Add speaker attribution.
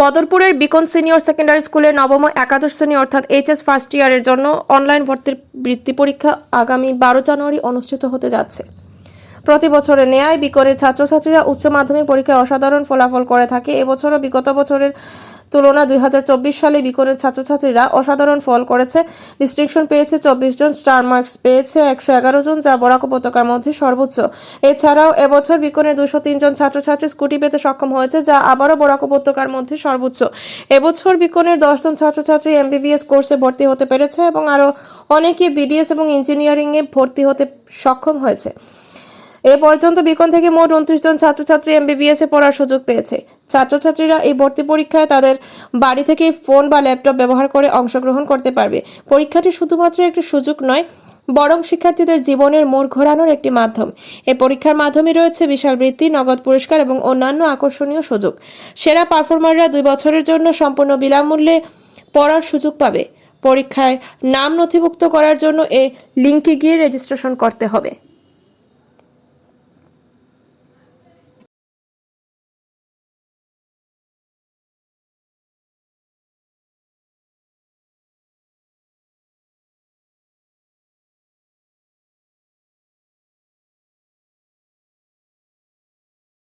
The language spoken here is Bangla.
Speaker 1: বদরপুরের বিকন সিনিয়র সেকেন্ডারি স্কুলের নবম একাদশ শ্রেণি অর্থাৎ এইচএস ফার্স্ট ইয়ারের জন্য অনলাইন ভর্তির বৃত্তি পরীক্ষা আগামী বারো জানুয়ারি অনুষ্ঠিত হতে যাচ্ছে। প্রতি বছরের ন্যায় বিকনের ছাত্রছাত্রীরা উচ্চ মাধ্যমিক পরীক্ষায় অসাধারণ ফলাফল করে থাকে। এবছরও বিগত বছরের তুলনা দুই সালে বিকনের ছাত্রছাত্রীরা অসাধারণ ফল করেছে। ডিস্ট্রিকশন পেয়েছে চব্বিশ জন, স্টার মার্কস পেয়েছে একশো এগারো জন, যা বরাক উপত্যকার মধ্যে সর্বোচ্চ। এছাড়াও এবছর বিকনের দুশো তিনজন ছাত্রছাত্রী স্কুটি পেতে সক্ষম হয়েছে, যা আবারও বরাক উপত্যকার মধ্যে সর্বোচ্চ। এবছর বিকনের দশজন ছাত্রছাত্রী এমবিবিএস কোর্সে ভর্তি হতে পেরেছে এবং আরও অনেকে বিডিএস এবং ইঞ্জিনিয়ারিংয়ে ভর্তি হতে সক্ষম হয়েছে। এ পর্যন্ত বিকন থেকে মোট উনত্রিশ জন ছাত্রছাত্রী এমবিবিএস এ পড়ার সুযোগ পেয়েছে। ছাত্রছাত্রীরা এই ভর্তি পরীক্ষায় তাদের বাড়ি থেকেই ফোন বা ল্যাপটপ ব্যবহার করে অংশগ্রহণ করতে পারবে। পরীক্ষাটি শুধুমাত্র একটি সুযোগ নয়, বরং শিক্ষার্থীদের জীবনের মোড় ঘোরানোর একটি মাধ্যম। এ পরীক্ষার মাধ্যমে রয়েছে বিশাল বৃত্তি নগদ পুরস্কার এবং অন্যান্য আকর্ষণীয় সুযোগ। সেরা পারফর্মাররা দুই বছরের জন্য সম্পূর্ণ বিনামূল্যে পড়ার সুযোগ পাবে। পরীক্ষায় নাম নথিভুক্ত করার জন্য এ লিঙ্কে গিয়ে রেজিস্ট্রেশন করতে হবে।